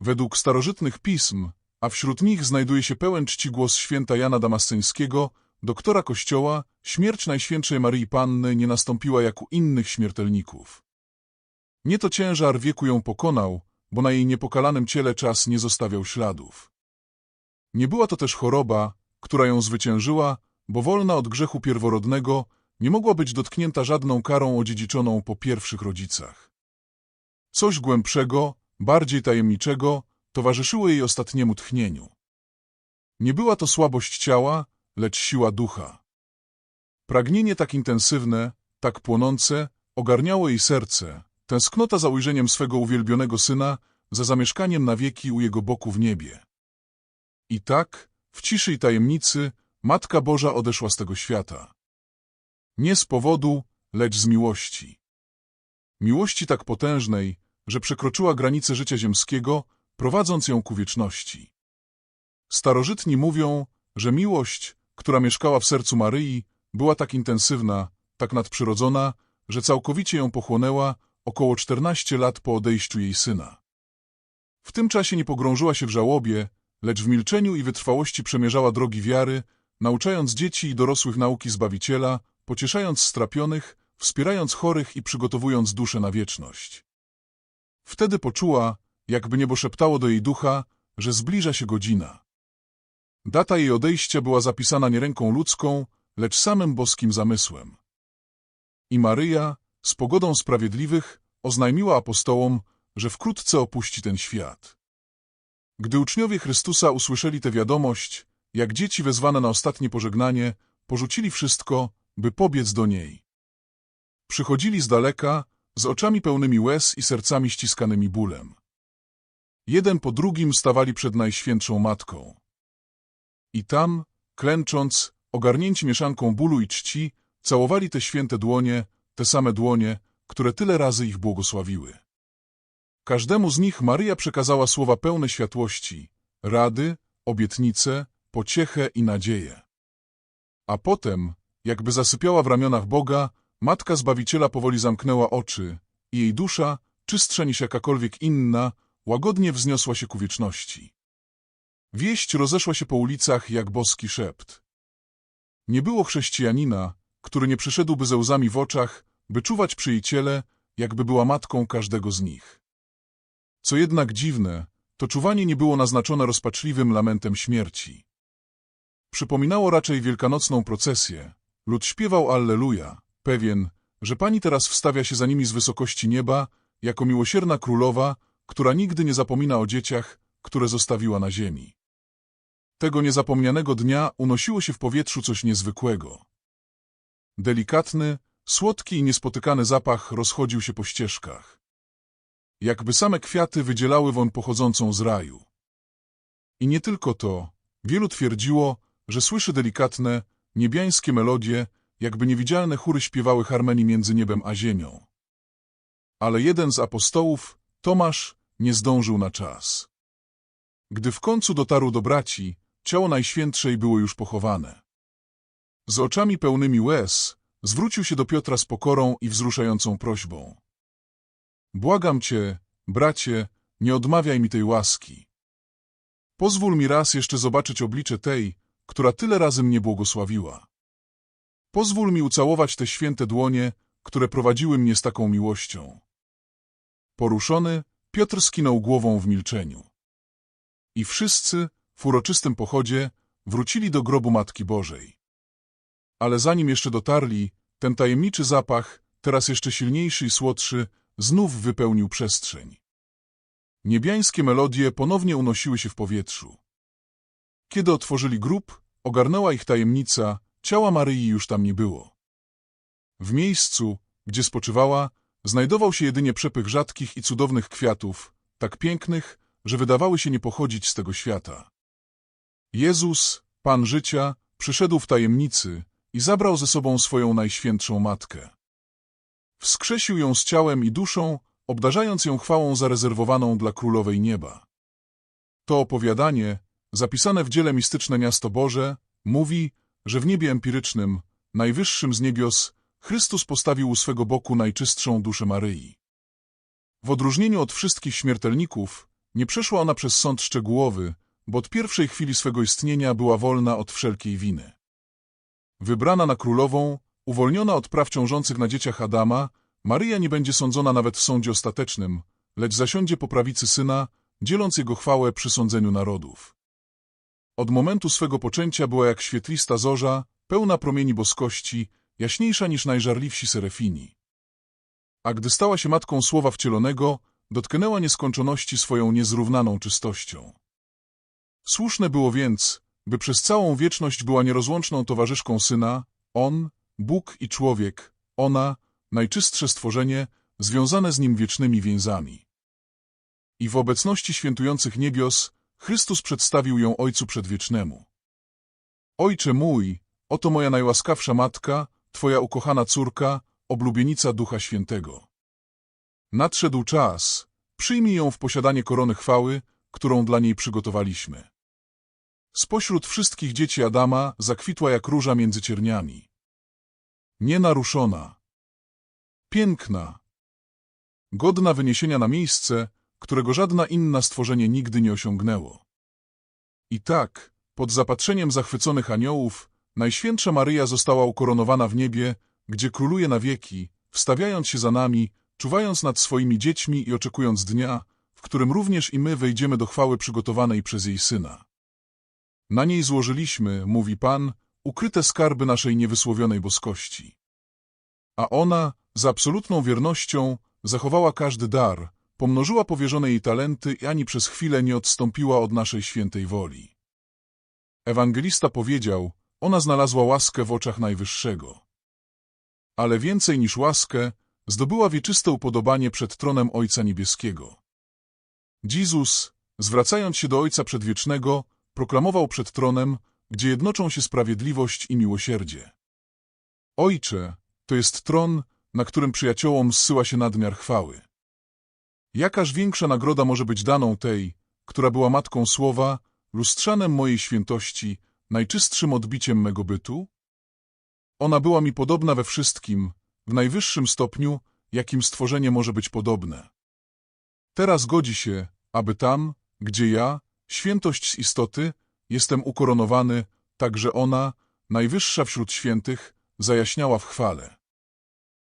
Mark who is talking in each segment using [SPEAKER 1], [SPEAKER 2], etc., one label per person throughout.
[SPEAKER 1] według starożytnych pism, a wśród nich znajduje się pełen czci głos święta Jana Damasceńskiego, doktora Kościoła, śmierć Najświętszej Maryi Panny nie nastąpiła jak u innych śmiertelników. Nie to ciężar wieku ją pokonał, bo na jej niepokalanym ciele czas nie zostawiał śladów. Nie była to też choroba, która ją zwyciężyła, bo wolna od grzechu pierworodnego nie mogła być dotknięta żadną karą odziedziczoną po pierwszych rodzicach. Coś głębszego, bardziej tajemniczego, towarzyszyło jej ostatniemu tchnieniu. Nie była to słabość ciała, lecz siła ducha. Pragnienie tak intensywne, tak płonące, ogarniało jej serce, tęsknota za ujrzeniem swego uwielbionego syna, za zamieszkaniem na wieki u jego boku w niebie. I tak, w ciszy i tajemnicy, Matka Boża odeszła z tego świata. Nie z powodu, lecz z miłości. Miłości tak potężnej, że przekroczyła granice życia ziemskiego, prowadząc ją ku wieczności. Starożytni mówią, że miłość, która mieszkała w sercu Maryi, była tak intensywna, tak nadprzyrodzona, że całkowicie ją pochłonęła około 14 lat po odejściu jej syna. W tym czasie nie pogrążyła się w żałobie, lecz w milczeniu i wytrwałości przemierzała drogi wiary, nauczając dzieci i dorosłych nauki Zbawiciela, pocieszając strapionych, wspierając chorych i przygotowując duszę na wieczność. Wtedy poczuła, jakby niebo szeptało do jej ducha, że zbliża się godzina. Data jej odejścia była zapisana nie ręką ludzką, lecz samym boskim zamysłem. I Maryja, z pogodą sprawiedliwych, oznajmiła apostołom, że wkrótce opuści ten świat. Gdy uczniowie Chrystusa usłyszeli tę wiadomość, jak dzieci wezwane na ostatnie pożegnanie, porzucili wszystko, by pobiec do niej. Przychodzili z daleka, z oczami pełnymi łez i sercami ściskanymi bólem. Jeden po drugim stawali przed Najświętszą Matką. I tam, klęcząc, ogarnięci mieszanką bólu i czci, całowali te święte dłonie, te same dłonie, które tyle razy ich błogosławiły. Każdemu z nich Maryja przekazała słowa pełne światłości, rady, obietnice, pociechę i nadzieję. A potem, jakby zasypiała w ramionach Boga, Matka Zbawiciela powoli zamknęła oczy i jej dusza, czystsza niż jakakolwiek inna, łagodnie wzniosła się ku wieczności. Wieść rozeszła się po ulicach jak boski szept. Nie było chrześcijanina, który nie przyszedłby ze łzami w oczach, by czuwać przy jej ciele, jakby była matką każdego z nich. Co jednak dziwne, to czuwanie nie było naznaczone rozpaczliwym lamentem śmierci. Przypominało raczej wielkanocną procesję. Lud śpiewał Alleluja, pewien, że Pani teraz wstawia się za nimi z wysokości nieba, jako miłosierna królowa, która nigdy nie zapomina o dzieciach, które zostawiła na ziemi. Tego niezapomnianego dnia unosiło się w powietrzu coś niezwykłego. Delikatny, słodki i niespotykany zapach rozchodził się po ścieżkach. Jakby same kwiaty wydzielały won pochodzącą z raju. I nie tylko to, wielu twierdziło, że słyszy delikatne, niebiańskie melodie, jakby niewidzialne chóry śpiewały harmonii między niebem a ziemią. Ale jeden z apostołów, Tomasz, nie zdążył na czas. Gdy w końcu dotarł do braci, ciało Najświętszej było już pochowane. Z oczami pełnymi łez zwrócił się do Piotra z pokorą i wzruszającą prośbą. Błagam cię, bracie, nie odmawiaj mi tej łaski. Pozwól mi raz jeszcze zobaczyć oblicze tej, która tyle razy mnie błogosławiła. Pozwól mi ucałować te święte dłonie, które prowadziły mnie z taką miłością. Poruszony, Piotr skinął głową w milczeniu. I wszyscy, w uroczystym pochodzie, wrócili do grobu Matki Bożej. Ale zanim jeszcze dotarli, ten tajemniczy zapach, teraz jeszcze silniejszy i słodszy, znów wypełnił przestrzeń. Niebiańskie melodie ponownie unosiły się w powietrzu. Kiedy otworzyli grób, ogarnęła ich tajemnica, ciała Maryi już tam nie było. W miejscu, gdzie spoczywała, znajdował się jedynie przepych rzadkich i cudownych kwiatów, tak pięknych, że wydawały się nie pochodzić z tego świata. Jezus, Pan życia, przyszedł w tajemnicy i zabrał ze sobą swoją najświętszą Matkę. Wskrzesił ją z ciałem i duszą, obdarzając ją chwałą zarezerwowaną dla Królowej Nieba. To opowiadanie, zapisane w dziele Mistyczne Miasto Boże, mówi, że w niebie empirycznym, najwyższym z niebios, Chrystus postawił u swego boku najczystszą duszę Maryi. W odróżnieniu od wszystkich śmiertelników, nie przeszła ona przez sąd szczegółowy, bo od pierwszej chwili swego istnienia była wolna od wszelkiej winy. Wybrana na królową, uwolniona od praw ciążących na dzieciach Adama, Maryja nie będzie sądzona nawet w sądzie ostatecznym, lecz zasiądzie po prawicy Syna, dzieląc Jego chwałę przy sądzeniu narodów. Od momentu swego poczęcia była jak świetlista zorza, pełna promieni boskości, jaśniejsza niż najżarliwsi serefini. A gdy stała się matką Słowa Wcielonego, dotknęła nieskończoności swoją niezrównaną czystością. Słuszne było więc, by przez całą wieczność była nierozłączną towarzyszką Syna, On, Bóg i człowiek, ona, najczystsze stworzenie, związane z Nim wiecznymi więzami. I w obecności świętujących niebios Chrystus przedstawił ją Ojcu Przedwiecznemu. Ojcze mój, oto moja najłaskawsza matka, Twoja ukochana córka, oblubienica Ducha Świętego. Nadszedł czas, przyjmij ją w posiadanie korony chwały, którą dla niej przygotowaliśmy. Spośród wszystkich dzieci Adama zakwitła jak róża między cierniami. Nienaruszona. Piękna. Godna wyniesienia na miejsce, którego żadna inna stworzenie nigdy nie osiągnęło. I tak, pod zapatrzeniem zachwyconych aniołów, Najświętsza Maryja została ukoronowana w niebie, gdzie króluje na wieki, wstawiając się za nami, czuwając nad swoimi dziećmi i oczekując dnia, w którym również i my wejdziemy do chwały przygotowanej przez jej Syna. Na niej złożyliśmy, mówi Pan, ukryte skarby naszej niewysłowionej boskości. A ona, z absolutną wiernością, zachowała każdy dar, pomnożyła powierzone jej talenty i ani przez chwilę nie odstąpiła od naszej świętej woli. Ewangelista powiedział, ona znalazła łaskę w oczach Najwyższego. Ale więcej niż łaskę, zdobyła wieczyste upodobanie przed tronem Ojca Niebieskiego. Jezus, zwracając się do Ojca Przedwiecznego, proklamował przed tronem, gdzie jednoczą się sprawiedliwość i miłosierdzie. Ojcze, to jest tron, na którym przyjaciołom zsyła się nadmiar chwały. Jakaż większa nagroda może być daną tej, która była matką słowa, lustrzanem mojej świętości, najczystszym odbiciem mego bytu? Ona była mi podobna we wszystkim, w najwyższym stopniu, jakim stworzenie może być podobne. Teraz godzi się, aby tam, gdzie ja, świętość z istoty, jestem ukoronowany, także ona, najwyższa wśród świętych, zajaśniała w chwale.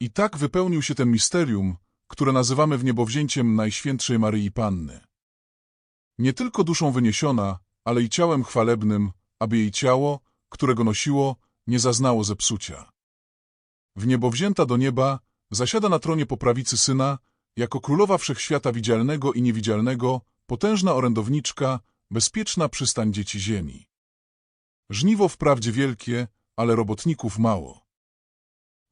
[SPEAKER 1] I tak wypełnił się ten misterium, które nazywamy w niebowzięciem Najświętszej Maryi Panny. Nie tylko duszą wyniesiona, ale i ciałem chwalebnym, aby jej ciało, którego nosiło, nie zaznało zepsucia. W niebo wzięta do nieba, zasiada na tronie po prawicy Syna, jako królowa wszechświata widzialnego i niewidzialnego, potężna orędowniczka, bezpieczna przystań dzieci ziemi. Żniwo wprawdzie wielkie, ale robotników mało.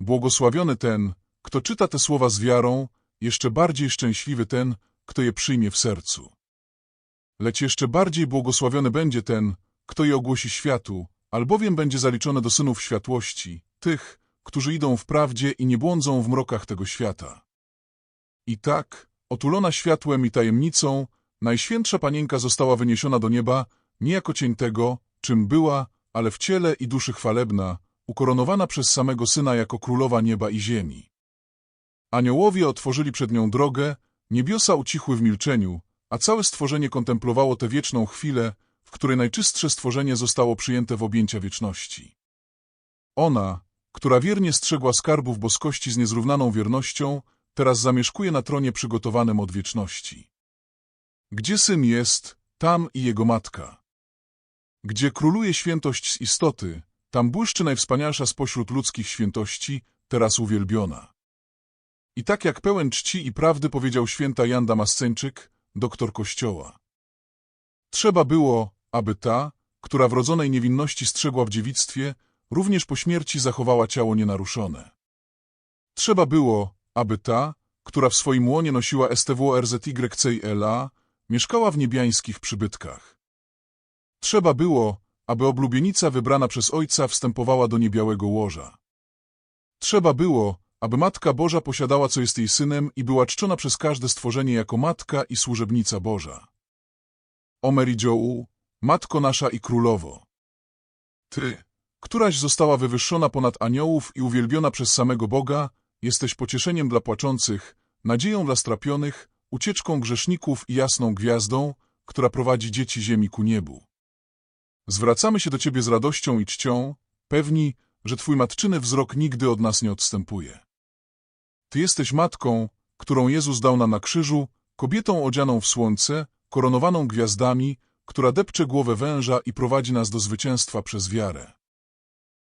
[SPEAKER 1] Błogosławiony ten, kto czyta te słowa z wiarą, jeszcze bardziej szczęśliwy ten, kto je przyjmie w sercu. Lecz jeszcze bardziej błogosławiony będzie ten, kto je ogłosi światu, albowiem będzie zaliczone do synów światłości, tych, którzy idą w prawdzie i nie błądzą w mrokach tego świata. I tak, otulona światłem i tajemnicą, Najświętsza Panienka została wyniesiona do nieba nie jako cień tego, czym była, ale w ciele i duszy chwalebna, ukoronowana przez samego Syna jako królowa nieba i ziemi. Aniołowie otworzyli przed nią drogę, niebiosa ucichły w milczeniu, a całe stworzenie kontemplowało tę wieczną chwilę, w której najczystsze stworzenie zostało przyjęte w objęcia wieczności. Ona, która wiernie strzegła skarbów boskości z niezrównaną wiernością, teraz zamieszkuje na tronie przygotowanym od wieczności. Gdzie syn jest, tam i jego matka. Gdzie króluje świętość z istoty, tam błyszczy najwspanialsza spośród ludzkich świętości, teraz uwielbiona. I tak jak pełen czci i prawdy powiedział święta Jan Damasceńczyk, doktor Kościoła. Trzeba było, aby ta, która wrodzonej niewinności strzegła w dziewictwie, również po śmierci zachowała ciało nienaruszone. Trzeba było, aby ta, która w swoim łonie nosiła STWRZYCLA, mieszkała w niebiańskich przybytkach. Trzeba było, aby oblubienica wybrana przez Ojca wstępowała do niebiałego łoża. Trzeba było, aby Matka Boża posiadała, co jest jej synem i była czczona przez każde stworzenie jako Matka i Służebnica Boża. O Mary Matko nasza i Królowo. Ty, któraś została wywyższona ponad aniołów i uwielbiona przez samego Boga, jesteś pocieszeniem dla płaczących, nadzieją dla strapionych, ucieczką grzeszników i jasną gwiazdą, która prowadzi dzieci ziemi ku niebu. Zwracamy się do Ciebie z radością i czcią, pewni, że Twój matczyny wzrok nigdy od nas nie odstępuje. Ty jesteś matką, którą Jezus dał nam na krzyżu, kobietą odzianą w słońce, koronowaną gwiazdami, która depcze głowę węża i prowadzi nas do zwycięstwa przez wiarę.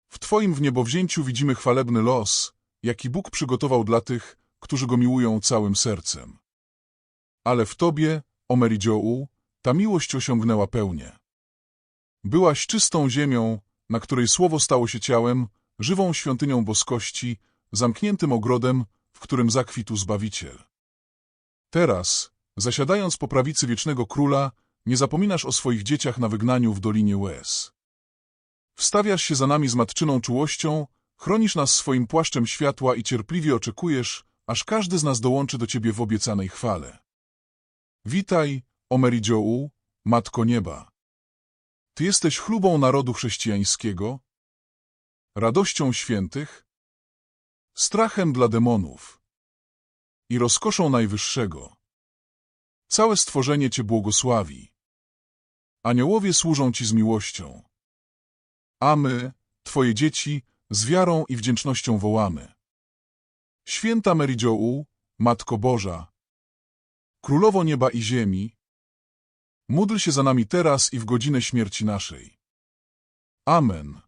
[SPEAKER 1] W Twoim wniebowzięciu widzimy chwalebny los, jaki Bóg przygotował dla tych, którzy Go miłują całym sercem. Ale w Tobie, o Jo, ta miłość osiągnęła pełnię. Byłaś czystą ziemią, na której słowo stało się ciałem, żywą świątynią boskości, zamkniętym ogrodem, w którym zakwitł Zbawiciel. Teraz, zasiadając po prawicy wiecznego króla, nie zapominasz o swoich dzieciach na wygnaniu w Dolinie Łez. Wstawiasz się za nami z matczyną czułością, chronisz nas swoim płaszczem światła i cierpliwie oczekujesz, aż każdy z nas dołączy do Ciebie w obiecanej chwale. Witaj, o Mary Jo, Matko Nieba. Ty jesteś chlubą narodu chrześcijańskiego, radością świętych, strachem dla demonów i rozkoszą Najwyższego. Całe stworzenie Cię błogosławi. Aniołowie służą Ci z miłością. A my, Twoje dzieci, z wiarą i wdzięcznością wołamy. Święta Jo, Matko Boża, Królowo nieba i ziemi, módl się za nami teraz i w godzinę śmierci naszej. Amen.